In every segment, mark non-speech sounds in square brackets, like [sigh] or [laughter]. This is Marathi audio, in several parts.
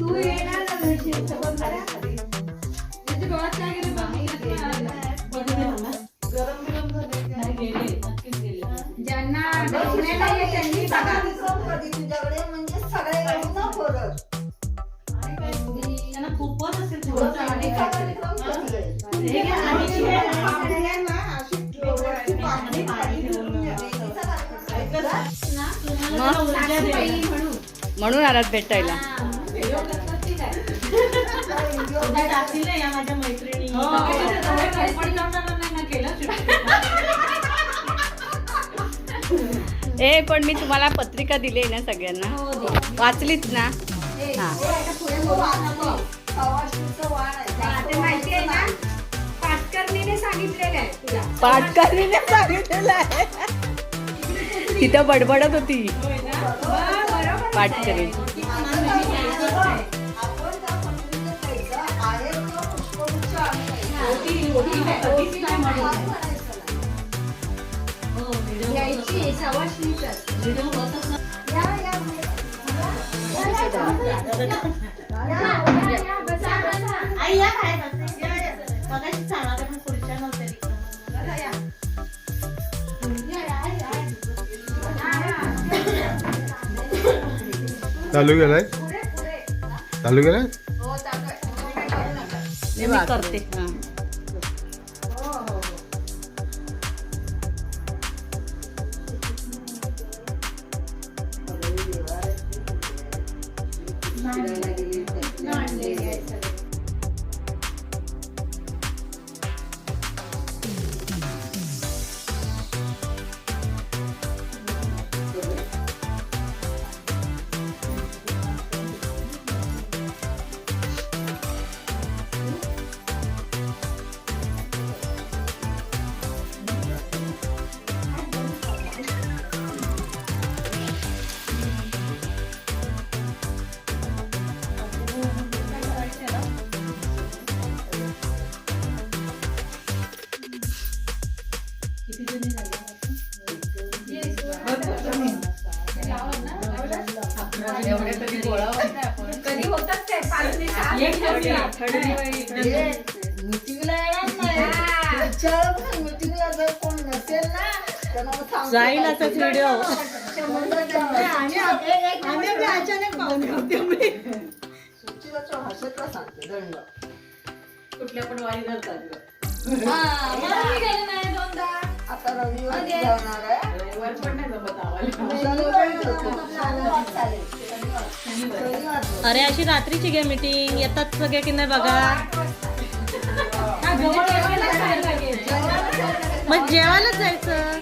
तू येणार ना घरी, सगळं करा. त्याच्या डोळ्यात काय गेलं बघ. गरम बिरम झाले का? गेले, नक्कीच गेले. ज्यांना डोळे नाहीये त्यांनी बघा. तुझ्याकडे म्हणजे सगळे येऊन ना परत त्यांना खूपच असेल थोडं. कामाला करून बसले. हे घ्या, आणि हे घ्या. [laughs] नाही ना केलं. [laughs] ए पण मी तुम्हाला पत्रिका दिली ना सगळ्यांना. हो, हा. हा, आहे. ना? पाटकर्णीने सांगितलेलं आहे. तिथं बडबडत होती होय ना? पाटकरी आहे. या चालू पुढे. चालू गेलाय हो. हो. मी करते कधी होतात ते? पाच ते सहा एक दिवस. ठरली. मीटिंगला येणार नाही. विचार पण मीटिंगला जर कोण नसेल ना त्यांना मग सांगतो जाईल असाच व्हिडिओ. आम्ही अचानक होते हसतला सांगते. दंड. कुठल्या पण वारी हा, नाही दोनदा. आता रविवारी. जाणार आहे. रविवार पण नाही जमत आम्हाला. अरे अशी रात्रीची घ्या मीटिंग येतात सगळे की नाही बघा. मग जेवायलाच जायचं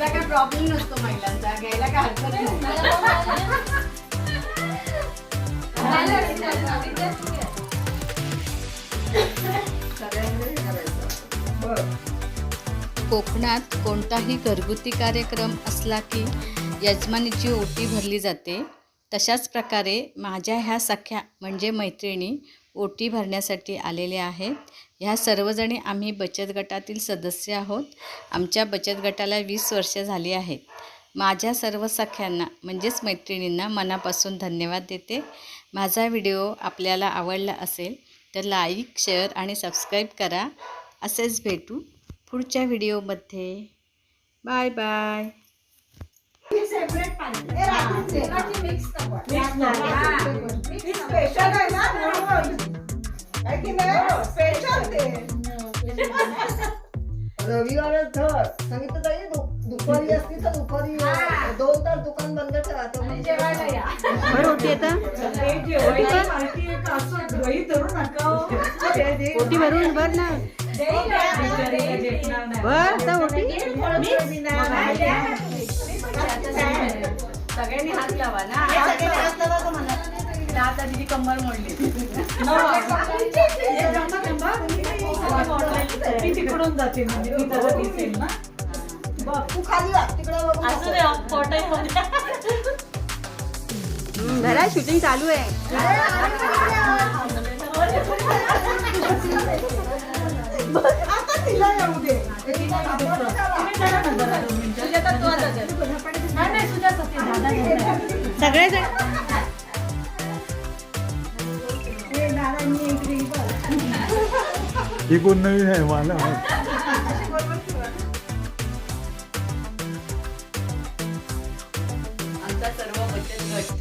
काय प्रॉब्लेम नसतो महिलांचा घ्यायला काय हरकत हे. कोकणात कोणताही घरगुती कार्यक्रम असला की यजमानीची ओटी भरली जाते. तशाच प्रकारे माझ्या ह्या सख्या म्हणजे मैत्रिणी ओटी भरण्यासाठी आलेल्या आहेत ह्या सर्वजणी आम्ही बचत गटातील सदस्य आहोत. आमच्या बचत गटाला वीस वर्ष झाली आहेत माझ्या सर्व सख्यांना म्हणजेच मैत्रिणींना मनापासून धन्यवाद देते. माझा व्हिडिओ आपल्याला आवडला असेल तर लाईक शेअर आणि सबस्क्राईब करा. असेच भेटू पुढच्या व्हिडिओमध्ये. Bye bye. ही separate पाहिजे. हे रात्रीचे. रात्री mix नको. Mix नको. हा. ती स्पेशल आहे ना म्हणून. आहे की नाही स्पेशल ते रविवारच धर सांगितलं ताई दु- दुपारी असती तर दुपारी हा. दोन तास दुकान बंद ठेवा तेव्हा आणि जेवायला या बरं होती आता हे जेवायची पार्टी आहे का असं गृहीत धरू नका हो. ओटी भरून भर ना नाही. भर आता ओटी हा. सगळ्यांनी हात लावा ना. आता तिची कंबर मोडली. [laughs] हे. जमतं. ती तिकडून जाते म्हणजे ती जरा दिसेल ना. बघ. तू खाली वा तिकडे बघू असं नको. दे फोटो मध्ये हम्म, धरा शूटिंग चालू आहे. आता तिला येऊ दे. सगळेजण हे. ही कोण नवीन आहे मला. आमचा सर्व बचत गट